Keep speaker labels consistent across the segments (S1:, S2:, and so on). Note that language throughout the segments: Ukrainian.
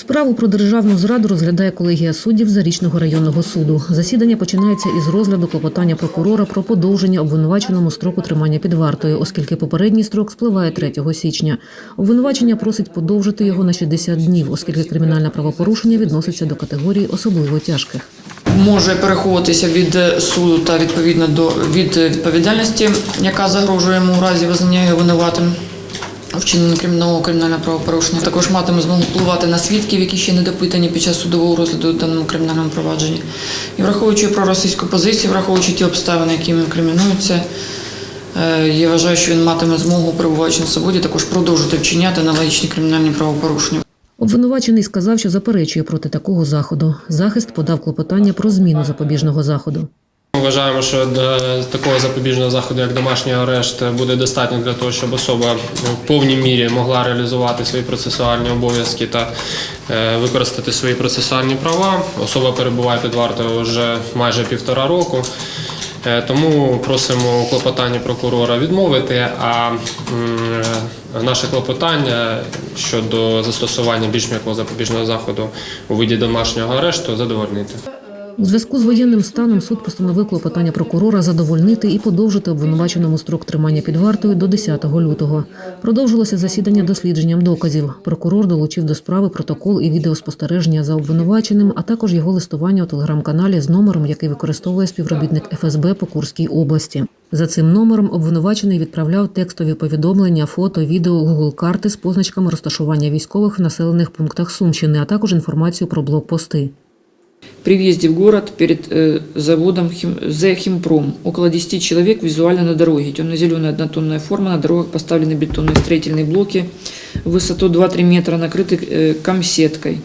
S1: Справу про державну зраду розглядає колегія суддів Зарічного районного суду. Засідання починається із розгляду клопотання прокурора про подовження обвинуваченому строку тримання під вартою, оскільки попередній строк спливає 3 січня. Обвинувачення просить подовжити його на 60 днів, оскільки кримінальне правопорушення відноситься до категорії особливо тяжких.
S2: може переховуватися від е, суду та відповідно до від відповідальності, яка загрожує йому у разі визнання його винуватим у вчиненні кримінального кримінального правопорушення. Також матиме змогу впливати на свідків, які ще не допитані під час судового розгляду у даному кримінальному провадженні. І враховуючи проросійську позицію, враховуючи ті обставини, які їм інкримінуються, е, я вважаю, що він матиме змогу, перебуваючи на свободі, також продовжити вчиняти аналогічні кримінальні правопорушення.
S1: Обвинувачений сказав, що заперечує проти такого заходу. Захист подав клопотання про зміну запобіжного заходу.
S3: Ми Вважаємо, що такого запобіжного заходу, як домашній арешт, буде достатньо для того, щоб особа в повній мірі могла реалізувати свої процесуальні обов'язки та е, використати свої процесуальні права. Особа перебуває під вартою вже майже півтора року. Е, Тому просимо у клопотанні прокурора відмовити, а е, наше клопотання щодо застосування більш м'якого запобіжного заходу у виді домашнього арешту задовольнити.
S1: У зв'язку з воєнним станом суд постановив клопотання прокурора задовольнити і подовжити обвинуваченому строк тримання під вартою до 10 лютого. Продовжилося засідання дослідженням доказів. Прокурор долучив до справи протокол і відеоспостереження за обвинуваченим, а також його листування у телеграм-каналі з номером, який використовує співробітник ФСБ по Курській області. За цим номером обвинувачений відправляв текстові повідомлення, фото, відео, гугл карти з позначками розташування військових в населених пунктах Сумщини, а також інформацію про блокпости.
S2: При въезде в город перед э, заводом Хим, «Зе Химпром» около 10 человек визуально на дороге. Темно-зеленая однотонная форма, на дорогах поставлены бетонные строительные блоки, высоту 2-3 метра накрыты э, камсеткой.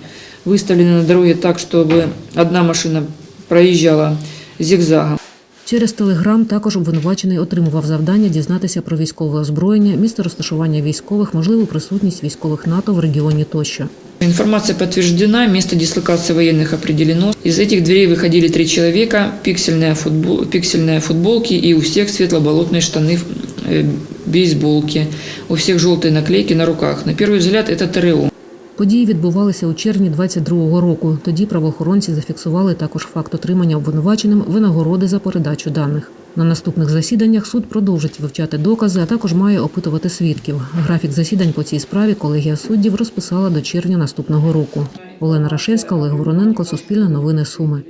S2: Выставлены на дороге так, чтобы одна машина проезжала зигзагом.
S1: Через телеграм також обвинувачений отримував завдання дізнатися про військове озброєння, місце розташування військових, можливу присутність військових НАТО в регіоні тощо.
S2: Информация подтверждена, место дислокации военных определено. Из этих дверей выходили три человека, пиксельная, футбол, пиксельные футболки и у всех светло-болотные штаны, э, бейсболки. У всех желтые наклейки на руках. На первый взгляд это ТРО.
S1: Події відбувалися у червні 22-го року. Тоді правоохоронці зафіксували також факт отримання обвинуваченим винагороди за передачу даних. На наступних засіданнях суд продовжить вивчати докази, а також має опитувати свідків. Графік засідань по цій справі колегія суддів розписала до червня наступного року. Олена Рашевська, Олег Вороненко, Суспільне новини Суми.